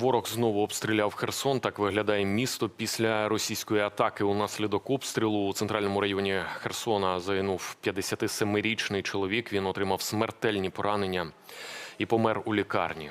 Ворог знову обстріляв Херсон. Так виглядає місто після російської атаки. Унаслідок обстрілу у центральному районі Херсона загинув 57-річний чоловік. Він отримав смертельні поранення і помер у лікарні.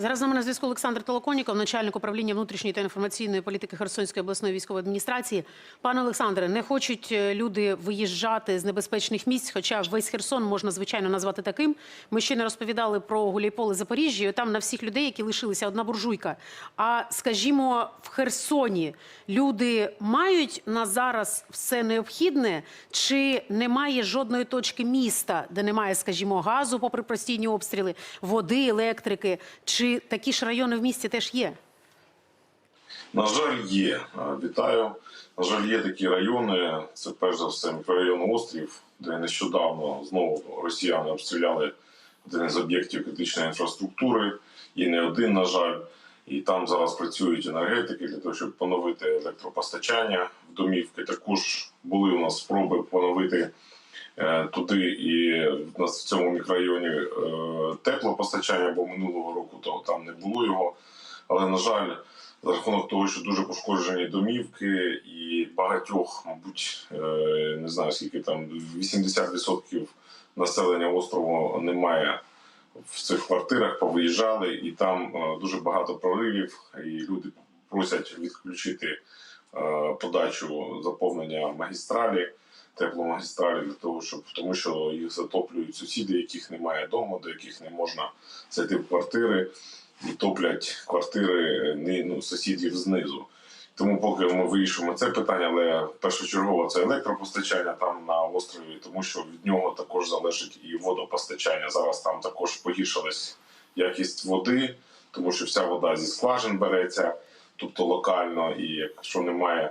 Зараз на зв'язку Олександр Толоконіков, начальник управління внутрішньої та інформаційної політики Херсонської обласної військової адміністрації. Пане Олександре, не хочуть е, люди виїжджати з небезпечних місць, хоча весь Херсон можна звичайно назвати таким. Ми ще не розповідали про Гуляйполе Запоріжжя. Там на всіх людей, які лишилися одна буржуйка. А скажімо, в Херсоні люди мають на зараз все необхідне, чи немає жодної точки міста, де немає, скажімо, газу, попри постійні обстріли, води, електрики, чи такі ж райони в місті теж є? На жаль, є. Вітаю. На жаль, є такі райони. Це перш за все мікрорайон Острів, де нещодавно знову росіяни обстріляли один із об'єктів критичної інфраструктури. І не один, на жаль. І там зараз працюють енергетики для того, щоб поновити електропостачання в домівки. Також були у нас спроби поновити туди і в нас в цьому мікрорайоні е, теплопостачання, бо минулого року то там не було його. Але на жаль, за рахунок того, що дуже пошкоджені домівки, і багатьох, мабуть, е, не знаю скільки там 80% населення острову немає в цих квартирах, повиїжджали, і там е, дуже багато проривів, і люди просять відключити е, подачу заповнення магістралі, тепломагістралі для того, щоб тому, що їх затоплюють сусіди, яких немає вдома, до яких не можна зайти в квартири і топлять квартири не, ну, сусідів знизу. Тому поки ми вирішуємо це питання, але першочергово це електропостачання там на острові, тому що від нього також залежить і водопостачання. Зараз там також погіршилась якість води, тому що вся вода зі скважин береться, тобто локально, і якщо немає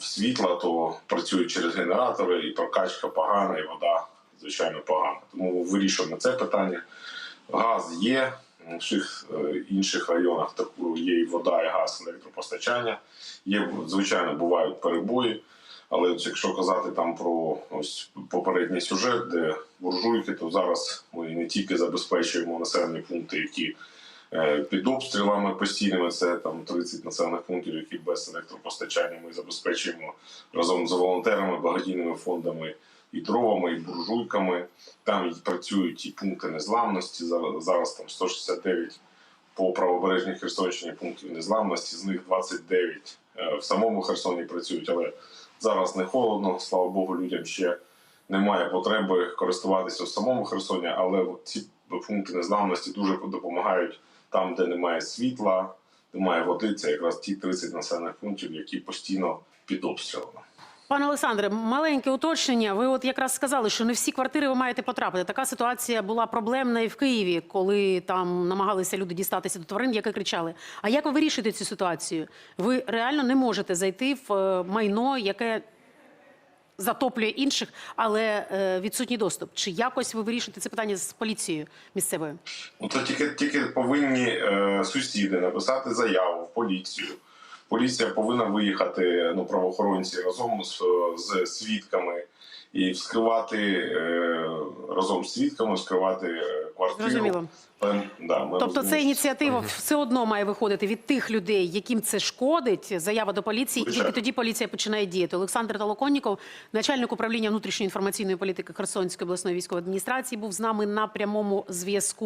світла, то працюють через генератори, і прокачка погана, і вода звичайно погана. Тому вирішуємо це питання. Газ є. В всіх е, інших районах є і вода, і газ, електропостачання. Є, звичайно, бувають перебої. Але якщо казати там про ось попередній сюжет, де буржуйки, то зараз ми не тільки забезпечуємо населені пункти, які е, під обстрілами постійними, це там 30 населених пунктів, які без електропостачання ми забезпечуємо разом з волонтерами, благодійними фондами і дровами, і буржуйками. Там працюють і пункти незламності. Зараз, зараз там 169 по правобережній Херсонщині пунктів незламності, з них 29 е, в самому Херсоні працюють, але зараз не холодно, слава Богу, людям ще немає потреби користуватися в самому Херсоні, але ці пункти незламності дуже допомагають там, де немає світла, немає води. Це якраз ті 30 населених пунктів, які постійно під обстрілами. Пане Олександре, маленьке уточнення. Ви от якраз сказали, що не всі квартири ви маєте потрапити. Така ситуація була проблемна і в Києві, коли там намагалися люди дістатися до тварин, які кричали. А як ви вирішуєте цю ситуацію? Ви реально не можете зайти в е, майно, яке затоплює інших, але е, відсутній доступ. Чи якось ви вирішуєте це питання з поліцією місцевою? Ну то тільки тільки повинні е, сусіди написати заяву в поліцію. Поліція повинна виїхати, ну правоохоронці разом з, з свідками і вскривати е, разом з свідками, вскривати е, квартиру. Зрозуміло. Ми- да, ми Тобто, це ініціатива угу. все одно має виходити від тих людей, яким це шкодить. Заява до поліції, і тоді поліція починає діяти. Олександр Толоконніков, начальник управління внутрішньої інформаційної політики Херсонської обласної військової адміністрації, був з нами на прямому зв'язку.